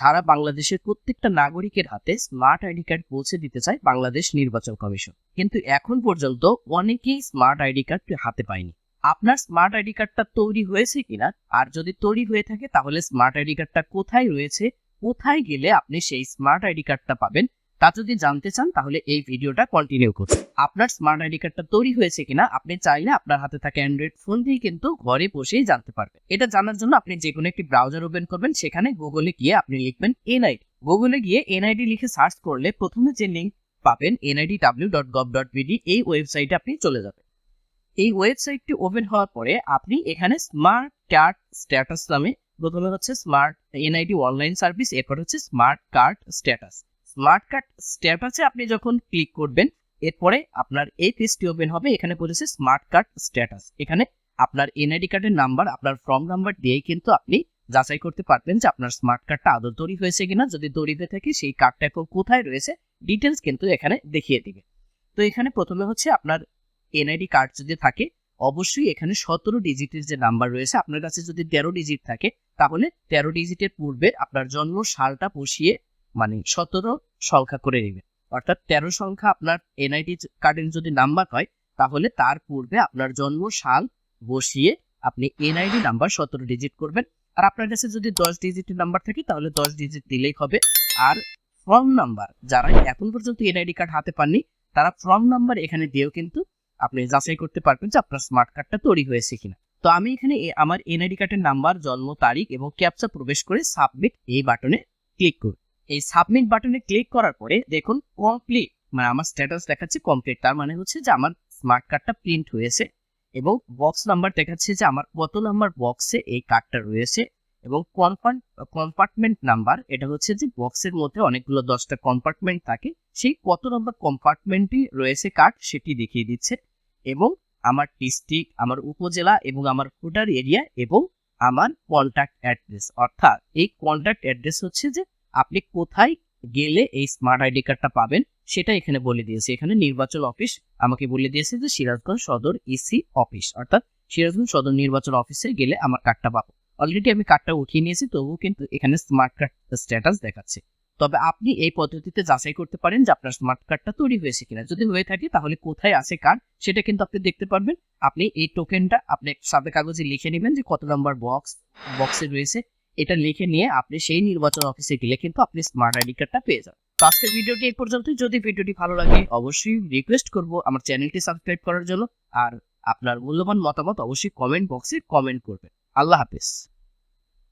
সারা বাংলাদেশের প্রত্যেকটা নাগরিকের হাতে স্মার্ট আইডি কার্ড পৌঁছে দিতে চায় বাংলাদেশ নির্বাচন কমিশন। কিন্তু এখন পর্যন্ত অনেকেই স্মার্ট আইডি কার্ড হাতে পায়নি। আপনার স্মার্ট আইডি কার্ডটা তৈরি হয়েছে কিনা? আর যদি তৈরি হয়ে থাকে, তাহলে স্মার্ট আইডি কার্ডটা কোথায় রয়েছে? কোথায় গেলে আপনি সেই স্মার্ট আইডি কার্ডটা পাবেন? তা যদি জানতে চান, তাহলে এই ভিডিওটা কন্টিনিউ করুন। আপনার স্মার্ট আইডি কার্ডটা তৈরি হয়েছে কিনা, আপনি চাইলে আপনার হাতে থাকা অ্যান্ড্রয়েড ফোন দিয়ে কিন্তু ঘরে বসেই জানতে পারবেন। এটা জানার জন্য আপনি যে কোনো একটি ব্রাউজার ওপেন করবেন, সেখানে গুগলে গিয়ে আপনি লিখবেন এনআইডি গুগলে গিয়ে এনআইডি লিখে সার্চ করলে প্রথমে যে লিঙ্ক পাবেন NID W dot gov dot BD এই ওয়েবসাইটে আপনি চলে যাবেন। এই ওয়েবসাইটটি ওপেন হওয়ার পরে আপনি এখানে স্মার্ট কার্ড স্ট্যাটাস নামে, প্রথমে হচ্ছে স্মার্ট এনআইডি অনলাইন সার্ভিস এরপর হচ্ছে smart card status smart card স্ট্যাটাসে আপনি যখন ক্লিক করবেন, এরপরে আপনার এই পেজটি ওপেন হবে, এখানে বলেছে স্মার্ট কার্ড স্ট্যাটাস। এখানে আপনার এনআইডি কার্ডের নাম্বার, আপনার ফর্ম নাম্বার দিয়েই কিন্তু আপনি যাচাই করতে পারবেন যে আপনার স্মার্ট কার্ডটা আদৌ তৈরি হয়েছে কিনা। যদি তৈরি হয়ে থাকে, সেই কার্ডটা এখন কোথায় রয়েছে ডিটেলস কিন্তু এখানে দেখিয়ে দিবে। তো এখানে প্রথমে হচ্ছে আপনার এনআইডি কার্ড যদি থাকে, অবশ্যই এখানে সতেরো ডিজিটের যে নাম্বার রয়েছে, আপনার কাছে যদি তেরো ডিজিট থাকে, তাহলে তেরো ডিজিটের পূর্বে আপনার জন্ম, সালটা বসিয়ে মানে সতেরো সংখ্যা করে নেবেন অর্থাৎ তেরো সংখ্যা আপনার এনআইডি কার্ডের যদি নাম্বার হয়, তাহলে তার পূর্বে আপনার জন্ম সাল বসিয়ে আপনি এনআইডি নাম্বার সতেরো ডিজিট করবেন। আর আপনার কাছে যদি দশ ডিজিটের নাম্বার থাকে, তাহলে দশ ডিজিট দিলেই হবে। আর ফর্ম নাম্বার যারা এখন পর্যন্ত এনআইডি কার্ড হাতে পাননি, তারা ফর্ম নাম্বার এখানে দিয়েও কিন্তু আপনি যাচাই করতে পারবেন যে আপনার স্মার্ট কার্ডটা তৈরি হয়েছে কিনা। তো আমি এখানে আমার এনআইডি কার্ডের নাম্বার জন্ম, তারিখ এবং ক্যাপচা প্রবেশ করে সাবমিট এই বাটনে ক্লিক করুন এই সাবমিট বাটনে ক্লিক করার পরে দেখুন কমপ্লিট মানে আমার স্ট্যাটাস দেখাচ্ছে কমপ্লিট তার মানে হচ্ছে যে আমার স্মার্ট কার্ডটা প্রিন্ট হয়েছে এবং বক্স নাম্বার দেখাচ্ছে যে আমার কত নাম্বার বক্সে এই কার্ডটা রয়েছে এবং কম্পার্টমেন্ট নাম্বার এটা হচ্ছে যে বক্সের মধ্যে অনেকগুলো দশটা কম্পার্টমেন্ট থাকে, সেই কত নম্বর কম্পার্টমেন্টই রয়েছে কার্ড সেটি দেখিয়ে দিচ্ছে এবং আমার ডিস্ট্রিক্ট আমার উপজেলা এবং আমার ভোটার এরিয়া এবং আমার কন্ট্যাক্ট অ্যাড্রেস অর্থাৎ এই কন্ট্যাক্ট অ্যাড্রেস হচ্ছে যে আপনি কোথায় গেলে এই স্মার্ট আইডি কার্ডটা পাবেন, সেটা এখানে বলে দিয়েছে। এখানে নির্বাচন অফিস আমাকে বলে দিয়েছে যে সিরাজগঞ্জ সদর ইসি অফিস অর্থাৎ সিরাজগঞ্জ সদর নির্বাচন অফিসে গেলে আমার কার্ডটা পাবো। অলরেডি আমি কার্ডটা উঠিয়ে নিয়েছি, তবুও কিন্তু এখানে স্মার্ট কার্ড স্ট্যাটাস দেখাচ্ছে। তবে আপনি এই পদ্ধতিতে যাচাই করতে পারেন যে আপনার স্মার্ট কার্ডটা তৈরি হয়েছে কিনা। যদি হয়ে থাকে, তাহলে কোথায় আছে কার্ড সেটা কিন্তু আপনি দেখতে পারবেন। আপনি এই টোকেনটা আপনি সাদা কাগজে লিখে নেবেন যে কত নম্বর বক্স বক্সে রয়েছে। এটা লিখে নিয়ে আপনি সেই নির্বাচন অফিসে গেলে কিন্তু আপনি স্মার্ট আইডি কার্ডটা পেয়ে যাবেন। তো আজকের ভিডিওটি এই পর্যন্তই। যদি ভিডিওটি ভালো লাগে, অবশ্যই রিকোয়েস্ট করব আমার চ্যানেলটি সাবস্ক্রাইব করার জন্য। আর আপনার মূল্যবান মতামত অবশ্যই কমেন্ট বক্সে কমেন্ট করবেন। আল্লাহ হাফেজ।